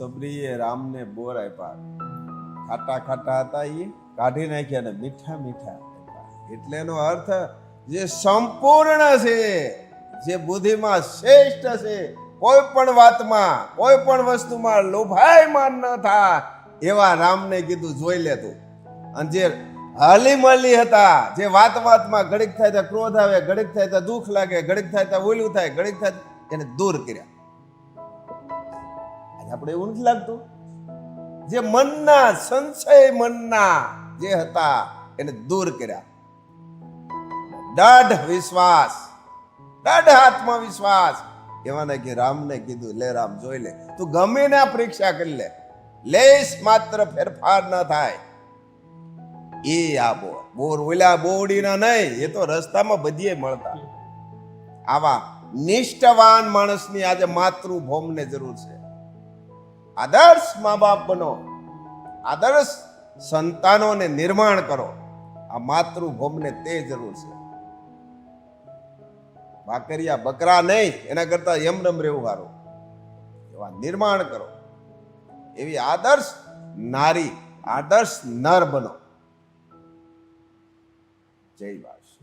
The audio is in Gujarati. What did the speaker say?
સબરીએ રામને બોર આપ્યા. ખાટા ખાટા હતા એ કાઢી નાખ્યા ને મીઠા મીઠા એટલે એનો અર્થ જે સંપૂર્ણ છે, જે બુદ્ધિમાં શ્રેષ્ઠ છે, કોઈ પણ વાતમાં, કોઈ પણ વસ્તુમાં લોભાયમાન ન થા, એવા રામને કીધું, જોઈ લે તું. અને જે હલી મલી હતા, જે વાત વાતમાં ઘડીક થાય તો ક્રોધ આવે, ઘડીક થાય તો દુઃખ લાગે, ઘડીક થાય ત્યાં ઓલું થાય, ઘડીક થાય એને દૂર કર્યા. આપણે એવું નથી લાગતું. જે મનના, સંશય મનના જે હતા, એને દૂર કર્યા. દઢ વિશ્વાસ, દઢ આત્મવિશ્વાસ. એવાને કે રામને કીધું, લે રામ, જોઈ લે, તું ગમે ને પરીક્ષા કરી લે. લેશ માત્ર ફેરફાર ન થાય. એ આ બોર. બોર ઓલા બોડીના નહીં, એ તો રસ્તામાં બધીએ મળતા. આવા નિષ્ઠવાન માણસની આજે માતૃભૂમને જરૂર છે. આદર્શ મા બાપ બનો. આદર્શ સંતાનોને નિર્માણ કરો. આ માતૃભૂમને તે જરૂર છે. ભાકરિયા બકરા નહીં, એના કરતા યમરમ રહેવું સારું. એવા નિર્માણ કરો. એવી આદર્શ નારી, આદર્શ નર બનો. જય બાસ